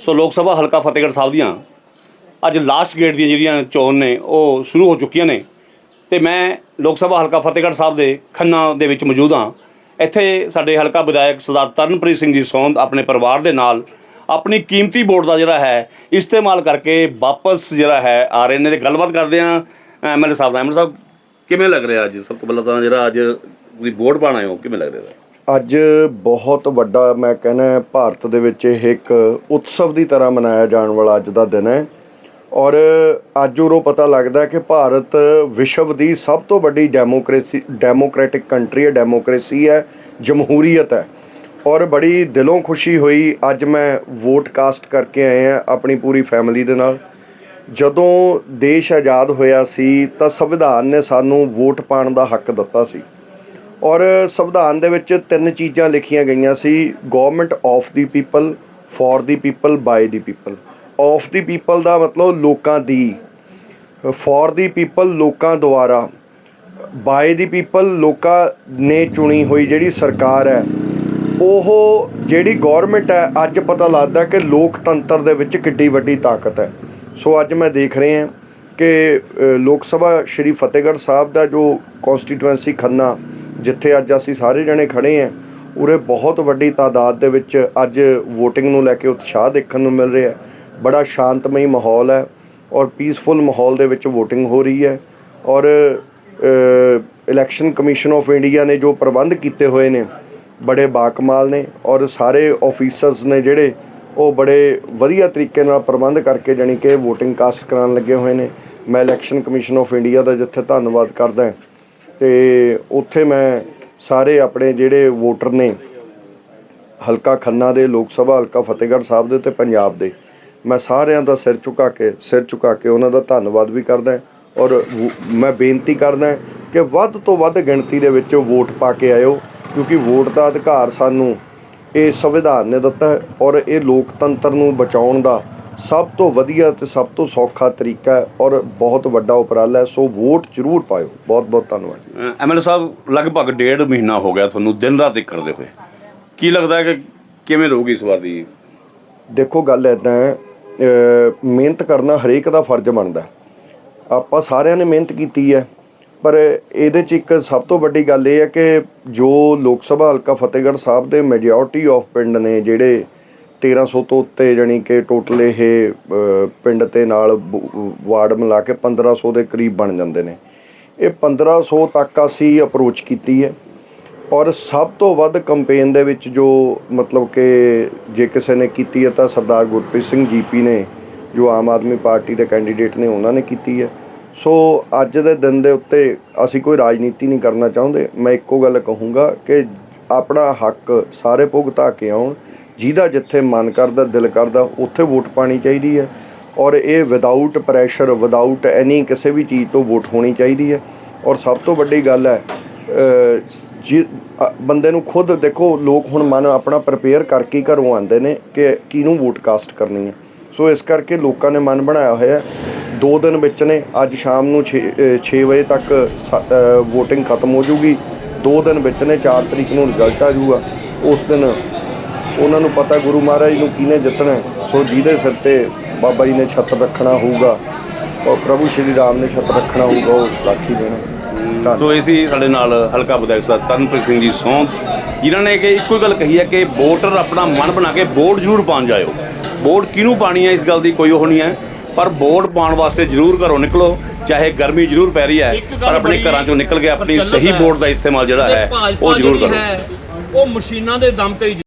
ਸੋ ਲੋਕ ਸਭਾ ਹਲਕਾ ਫਤਿਹਗੜ੍ਹ ਸਾਹਿਬ ਦੀਆਂ ਅੱਜ ਲਾਸਟ ਗੇਟ ਦੀਆਂ ਜਿਹੜੀਆਂ ਚੋਣ ਨੇ, ਉਹ ਸ਼ੁਰੂ ਹੋ ਚੁੱਕੀਆਂ ਨੇ। ਤੇ ਮੈਂ ਲੋਕ ਸਭਾ ਹਲਕਾ ਫਤਿਹਗੜ੍ਹ ਸਾਹਿਬ ਦੇ ਖੰਨਾ ਦੇ ਵਿੱਚ ਮੌਜੂਦ ਹਾਂ। ਇੱਥੇ ਸਾਡੇ ਹਲਕਾ ਵਿਧਾਇਕ ਸਰਦਾਰ ਤਰਨਪ੍ਰੀਤ ਸਿੰਘ ਜੀ ਸੌਂਦ ਆਪਣੇ ਪਰਿਵਾਰ ਦੇ ਨਾਲ ਆਪਣੀ ਕੀਮਤੀ ਵੋਟ ਦਾ ਜਿਹੜਾ ਹੈ, ਇਸਤੇਮਾਲ ਕਰਕੇ ਵਾਪਸ ਜਿਹੜਾ ਹੈ, ਆ ਰਹੇ ਨੇ ਤੇ ਗੱਲਬਾਤ ਕਰਦੇ ਹਾਂ ਐਮਐਲਏ ਸਾਹਿਬ ਨਾਲ। ਐਮਐਲਏ ਸਾਹਿਬ, ਕਿਵੇਂ ਲੱਗ ਰਿਹਾ ਅੱਜ? ਸਭ ਤੋਂ ਪਹਿਲਾਂ ਤਾਂ ਜਿਹੜਾ ਅੱਜ ਤੁਸੀਂ ਵੋਟ ਪਾਣ ਆਏ ਹੋ, ਕਿਵੇਂ ਲੱਗ ਰਿਹਾ? ਅੱਜ ਬਹੁਤ ਵੱਡਾ ਮੈਂ ਕਹਿੰਦਾ ਭਾਰਤ ਦੇ ਵਿੱਚ ਇਹ ਇੱਕ ਉਤਸਵ ਦੀ ਤਰ੍ਹਾਂ ਮਨਾਇਆ ਜਾਣ ਵਾਲਾ ਅੱਜ ਦਾ ਦਿਨ ਹੈ। ਔਰ ਅੱਜ ਉਰੋਂ ਪਤਾ ਲੱਗਦਾ ਕਿ ਭਾਰਤ ਵਿਸ਼ਵ ਦੀ ਸਭ ਤੋਂ ਵੱਡੀ ਡੈਮੋਕ੍ਰੇਸੀ, ਡੈਮੋਕ੍ਰੈਟਿਕ ਕੰਟਰੀ ਹੈ, ਡੈਮੋਕ੍ਰੇਸੀ ਹੈ, ਜਮਹੂਰੀਅਤ ਹੈ। ਔਰ ਬੜੀ ਦਿਲੋਂ ਖੁਸ਼ੀ ਹੋਈ ਅੱਜ ਮੈਂ ਵੋਟ ਕਾਸਟ ਕਰਕੇ ਆਇਆ ਆਪਣੀ ਪੂਰੀ ਫੈਮਿਲੀ ਦੇ ਨਾਲ। ਜਦੋਂ ਦੇਸ਼ ਆਜ਼ਾਦ ਹੋਇਆ ਸੀ ਤਾਂ ਸੰਵਿਧਾਨ ਨੇ ਸਾਨੂੰ ਵੋਟ ਪਾਉਣ ਦਾ ਹੱਕ ਦਿੱਤਾ ਸੀ। ਔਰ ਸੰਵਿਧਾਨ ਦੇ ਵਿੱਚ ਤਿੰਨ ਚੀਜ਼ਾਂ ਲਿਖੀਆਂ ਗਈਆਂ ਸੀ government of the people for the people by the people of the people ਦਾ ਮਤਲਬ ਲੋਕਾਂ ਦੀ। ਫॉर ਦੀ ਪੀਪਲ ਲੋਕਾਂ ਦੁਆਰਾ। ਬਾਈ ਦੀ ਪੀਪਲ ਲੋਕਾਂ ਨੇ ਚੁਣੀ ਹੋਈ ਜਿਹੜੀ ਸਰਕਾਰ ਹੈ, ਉਹ ਜਿਹੜੀ ਗਵਰਨਮੈਂਟ ਹੈ, ਅੱਜ ਪਤਾ ਲੱਗਦਾ ਕਿ ਲੋਕਤੰਤਰ ਦੇ ਵਿੱਚ ਕਿੱਡੀ ਵੱਡੀ ਤਾਕਤ ਹੈ। ਸੋ ਅੱਜ ਮੈਂ ਦੇਖ ਰਿਹਾ ਕਿ ਲੋਕ ਸਭਾ ਸ਼੍ਰੀ ਫਤਿਹਗੜ੍ਹ ਸਾਹਿਬ ਦਾ ਜੋ ਕਨਸਟੀਟੂਐਂਸੀ ਖੰਨਾ ਜਿੱਥੇ ਅੱਜ ਅਸੀਂ ਸਾਰੇ ਜਣੇ ਖੜੇ ਹਾਂ, ਉਰੇ ਬਹੁਤ ਵੱਡੀ ਤਾਦਾਦ ਦੇ ਵਿੱਚ ਅੱਜ VOTING ਨੂੰ ਲੈ ਕੇ ਉਤਸ਼ਾਹ ਦੇਖਣ ਨੂੰ ਮਿਲ ਰਿਹਾ ਬੜਾ ਸ਼ਾਂਤਮਈ ਮਾਹੌਲ ਹੈ ਔਰ ਪੀਸਫੁਲ ਮਾਹੌਲ ਦੇ ਵਿੱਚ VOTING ਹੋ ਰਹੀ ਹੈ ਔਰ ਇਲੈਕਸ਼ਨ ਕਮਿਸ਼ਨ ਆਫ ਇੰਡੀਆ ਨੇ ਜੋ ਪ੍ਰਬੰਧ ਕੀਤੇ ਹੋਏ ਨੇ, ਬੜੇ ਬਾਕਮਾਲ ਨੇ ਔਰ ਸਾਰੇ ਆਫੀਸਰਸ ਨੇ ਜਿਹੜੇ, ਉਹ ਬੜੇ ਵਧੀਆ ਤਰੀਕੇ ਨਾਲ ਪ੍ਰਬੰਧ ਕਰਕੇ ਜਾਣੀ ਕਿ VOTING ਕਾਸਟ ਕਰਾਉਣ ਲੱਗੇ ਹੋਏ ਨੇ। ਮੈਂ ਇਲੈਕਸ਼ਨ ਕਮਿਸ਼ਨ ਆਫ ਇੰਡੀਆ ਦਾ ਜਿੱਥੇ ਧੰਨਵਾਦ ਕਰਦਾ ਹਾਂ। ਤੇ ਉੱਥੇ ਮੈਂ ਸਾਰੇ ਆਪਣੇ ਜਿਹੜੇ ਵੋਟਰ ਨੇ, ਹਲਕਾ ਖੰਨਾ ਦੇ, ਲੋਕ ਸਭਾ ਹਲਕਾ ਫਤਿਹਗੜ੍ਹ ਸਾਹਿਬ ਦੇ ਤੇ ਪੰਜਾਬ ਦੇ, ਮੈਂ ਸਾਰਿਆਂ ਦਾ ਸਿਰ ਝੁਕਾ ਕੇ, ਸਿਰ ਝੁਕਾ ਕੇ ਉਹਨਾਂ ਦਾ ਧੰਨਵਾਦ ਵੀ ਕਰਦਾ ਔਰ ਮੈਂ ਬੇਨਤੀ ਕਰਦਾ ਕਿ ਵੱਧ ਤੋਂ ਵੱਧ ਗਿਣਤੀ ਦੇ ਵਿੱਚ ਵੋਟ ਪਾ ਕੇ ਆਇਓ, ਕਿਉਂਕਿ ਵੋਟ ਦਾ ਅਧਿਕਾਰ ਸਾਨੂੰ ਇਹ ਸੰਵਿਧਾਨ ਨੇ ਦਿੱਤਾ ਹੈ ਔਰ ਇਹ ਲੋਕਤੰਤਰ ਨੂੰ ਬਚਾਉਣ ਦਾ ਸਭ ਤੋਂ ਵਧੀਆ ਤੇ ਸਭ ਤੋਂ ਸੌਖਾ ਤਰੀਕਾ ਹੈ ਔਰ ਬਹੁਤ ਵੱਡਾ ਉਪਰਾਲਾ ਹੈ ਸੋ ਵੋਟ ਜ਼ਰੂਰ ਪਾਇਓ। ਬਹੁਤ ਬਹੁਤ ਧੰਨਵਾਦ ਐਮਐਲਏ ਸਾਹਿਬ ਲਗਭਗ ਡੇਢ ਮਹੀਨਾ ਹੋ ਗਿਆ ਤੁਹਾਨੂੰ ਦਿਨ ਰਾਤ ਇੱਕ ਕਰਦੇ ਹੋਏ। ਕੀ ਲੱਗਦਾ ਹੈ ਕਿ ਕਿਵੇਂ ਰਹੂਗੀ ਇਸ ਵਾਰ ਦੀ? ਦੇਖੋ ਗੱਲ ਇਦਾਂ ਹੈ ਅਹ ਮਿਹਨਤ ਕਰਨਾ ਹਰੇਕ ਦਾ ਫਰਜ਼ ਬਣਦਾ ਹੈ। ਆਪਾਂ ਸਾਰਿਆਂ ਨੇ ਮਿਹਨਤ ਕੀਤੀ ਹੈ ਪਰ ਇਹਦੇ ਚ ਇੱਕ ਸਭ ਤੋਂ ਵੱਡੀ ਗੱਲ ਇਹ ਹੈ ਕਿ ਜੋ ਲੋਕ ਸਭਾ ਹਲਕਾ ਫਤਿਹਗੜ੍ਹ ਸਾਹਿਬ ਦੇ ਮੈਜੋਰਟੀ ਆਫ ਪਿੰਡ ਨੇ ਜਿਹੜੇ 1300 ਤੋਂ ਉੱਤੇ ਜਾਣੀ ਕਿ ਟੋਟਲ ਇਹ ਪਿੰਡ ਤੇ ਨਾਲ ਵਾਰਡ ਮਿਲਾ ਕੇ 1500 ਦੇ ਕਰੀਬ ਬਣ ਜਾਂਦੇ ਨੇ। ਇਹ 1500 ਤੱਕ ਅਸੀਂ ਅਪਰੋਚ ਕੀਤੀ ਹੈ। ਔਰ ਸਭ ਤੋਂ ਵੱਧ ਕੰਪੇਨ ਦੇ ਵਿੱਚ ਜੋ ਮਤਲਬ ਕਿ ਜੇ ਕਿਸੇ ਨੇ ਕੀਤੀ ਹੈ ਤਾਂ ਸਰਦਾਰ ਗੁਰਪ੍ਰੀਤ ਸਿੰਘ ਜੀਪੀ ਨੇ, ਜੋ ਆਮ ਆਦਮੀ ਪਾਰਟੀ ਦੇ ਕੈਂਡੀਡੇਟ ਨੇ, ਉਹਨਾਂ ਨੇ ਕੀਤੀ ਹੈ। ਸੋ ਅੱਜ ਦੇ ਦਿਨ ਦੇ ਉੱਤੇ ਅਸੀਂ ਕੋਈ ਰਾਜਨੀਤੀ ਨਹੀਂ ਕਰਨਾ ਚਾਹੁੰਦੇ। ਮੈਂ ਇੱਕੋ ਗੱਲ ਕਹੂੰਗਾ ਕਿ ਆਪਣਾ ਹੱਕ ਸਾਰੇ ਭੁਗਤਾ ਕੇ ਆਉਣ ਜਿਹਦਾ ਜਿੱਥੇ ਮਨ ਕਰਦਾ ਦਿਲ ਕਰਦਾ ਉੱਥੇ ਵੋਟ ਪਾਣੀ ਚਾਹੀਦੀ ਹੈ। ਔਰ ਇਹ ਵਿਦਆਊਟ ਪ੍ਰੈਸ਼ਰ ਵਿਦਆਊਟ ਐਨੀ ਕਿਸੇ ਵੀ ਚੀਜ਼ ਤੋਂ ਵੋਟ ਹੋਣੀ ਚਾਹੀਦੀ ਹੈ। ਔਰ ਸਭ ਤੋਂ ਵੱਡੀ ਗੱਲ ਹੈ ਅ, ਜੀ ਬੰਦੇ ਨੂੰ ਖੁਦ ਦੇਖੋ ਲੋਕ ਹੁਣ ਮਨ ਆਪਣਾ ਪ੍ਰਪੇਅਰ ਕਰਕੇ ਘਰੋਂ ਆਉਂਦੇ ਨੇ ਕਿ ਕਿਹਨੂੰ ਵੋਟ ਕਾਸਟ ਕਰਨੀ ਹੈ। ਸੋ ਇਸ ਕਰਕੇ ਲੋਕਾਂ ਨੇ ਮਨ ਬਣਾਇਆ ਹੋਇਆ ਦੋ ਦਿਨ ਵਿੱਚ ਨੇ ਅੱਜ ਸ਼ਾਮ ਨੂੰ 6 ਵਜੇ ਤੱਕ VOTING ਖਤਮ ਹੋ ਜੂਗੀ ਦੋ ਦਿਨ ਵਿੱਚ ਨੇ 4 ਤਰੀਕ ਨੂੰ ਰਿਜ਼ਲਟ ਆ ਜੂਗਾ ਉਸ ਦਿਨ ਉਹਨਾਂ ਨੂੰ ਪਤਾ ਗੁਰੂ ਮਹਾਰਾਜ ਨੂੰ ਕਿਹਨੇ ਜਿੱਤਣਾ। ਸੋ ਜਿਹਦੇ ਸਿਰ ਤੇ ਬਾਬਾ ਜੀ ਨੇ ਛੱਤ ਰੱਖਣਾ ਹੋਊਗਾ ਔਰ ਪ੍ਰਭੂ ਸ਼੍ਰੀ ਰਾਮ ਨੇ ਛੱਤ ਰੱਖਣਾ ਹੋਊਗਾ ਉਹ ਰਾਖੀ ਦੇਣਾ ਸੋ ਇਹ ਸੀ ਸਾਡੇ ਨਾਲ ਹਲਕਾ ਵਿਧਾਇਕ ਸਾਹਿਬ ਤਰਨਪ੍ਰੀਤ ਸਿੰਘ ਜੀ ਸੌਂਦ ਜਿਨ੍ਹਾਂ ਨੇ ਕਿ ਇੱਕੋ ਹੀ ਗੱਲ ਕਹੀ ਹੈ ਕਿ ਵੋਟਰ ਆਪਣਾ ਮਨ ਬਣਾ ਕੇ ਵੋਟ ਜ਼ਰੂਰ ਪਾਉਣ ਜਾਇਓ ਵੋਟ ਕਿਹਨੂੰ ਪਾਣੀ ਹੈ ਇਸ ਗੱਲ ਦੀ ਕੋਈ ਉਹ ਨਹੀਂ ਹੈ ਪਰ ਵੋਟ ਪਾਉਣ ਵਾਸਤੇ ਜ਼ਰੂਰ ਘਰੋਂ ਨਿਕਲੋ ਚਾਹੇ ਗਰਮੀ ਜ਼ਰੂਰ ਪੈ ਰਹੀ ਹੈ ਪਰ ਆਪਣੇ ਘਰਾਂ ਚੋਂ ਨਿਕਲ ਕੇ ਆਪਣੀ ਸਹੀ। ਵੋਟ ਦਾ ਇਸਤੇਮਾਲ ਜਿਹੜਾ ਹੈ ਉਹ ਜ਼ਰੂਰ ਕਰੋ ਉਹ ਮਸ਼ੀਨਾਂ ਦੇ ਦਮ ਤੇ